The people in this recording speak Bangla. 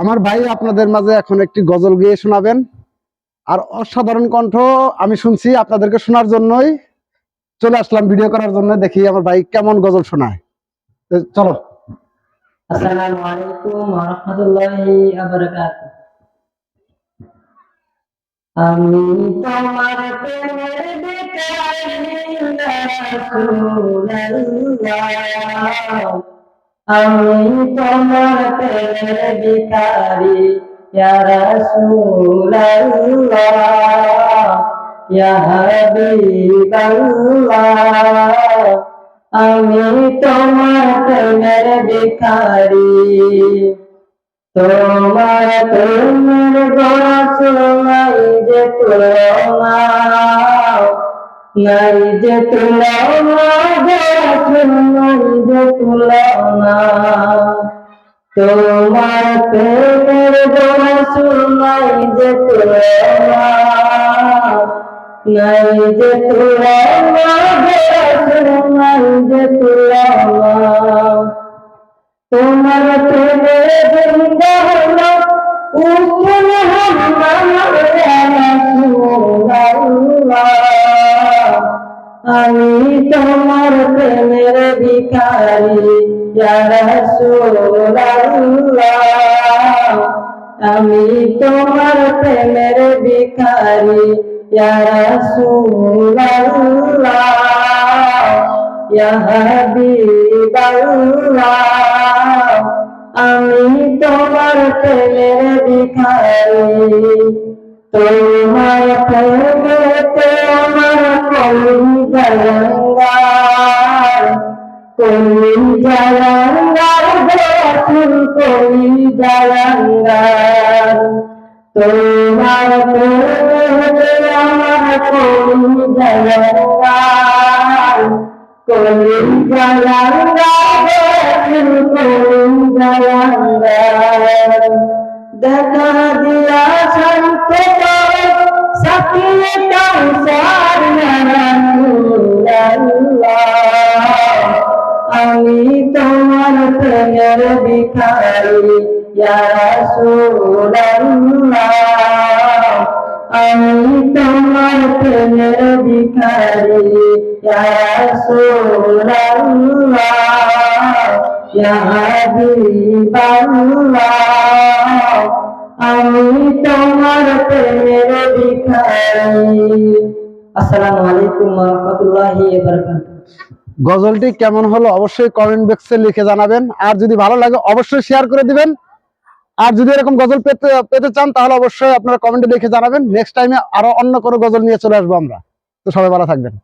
আমার ভাই আপনাদের মাঝে এখন একটি গজল গেয়ে শোনাবেন। আর অসাধারণ কণ্ঠ আমি শুনছি আপনাদেরকে শোনার জন্যই। চলে আসলাম ভিডিও করার জন্য, দেখি আমার ভাই কেমন গজল শোনায়। চলো। আমি তোমার প্রেমের বেকারি আমি তোমার প্রেমের বেকারি ইয়া রাসূলুল্লাহ, ইয়া হাবিবাল্লাহ। আমি তোমার প্রেমের ভিখারি তোমার প্রেমের গড়াই যে তুলনা নাই যে তুলনা গড়াশুন নাই যে তুলনা তোমার প্রেমের গড়াশুন নাই যে তুলনা নাই যে তুলনা গড়াশুন নাই যে তুলনা তোমার প্রেমে জিন্দা হলো আমি তোমার প্রেমের ভিখারি আমি তোমার প্রেমের ভিখারি আমি তোমার প্রেমের ভিখারি, তোমার প্রেমেতে আমার কলি জালাঙ্গার কলি জালাঙ্গার গোসুল কলি জালাঙ্গার। তোমার আমার কলি জালাঙ্গার কলি জালাঙ্গার গোসুল কলি জালাঙ্গার। দেখা দিয়া তোমার প্রেমের ভিখারি ইয়া রাসূলুল্লাহ আমি তোমার প্রেমের ভিখারি ইয়া রাসূলুল্লাহ। ইয়া হাবিবাল্লাহ আমি তোমার প্রেমের ভিখারি আসসালামু আলাইকুম ওয়া রাহমাতুল্লাহি ওয়া বারাকাতুহু। গজলটি কেমন হলো অবশ্যই কমেন্ট বক্সে লিখে জানাবেন। আর যদি ভালো লাগে, অবশ্যই শেয়ার করে দিবেন। আর যদি এরকম গজল পেতে পেতে চান, তাহলে অবশ্যই আপনারা কমেন্টে লিখে জানাবেন। নেক্সট টাইমে আরও অন্য কোনো গজল নিয়ে চলে আসব আমরা। তো সবাই ভালো থাকবেন।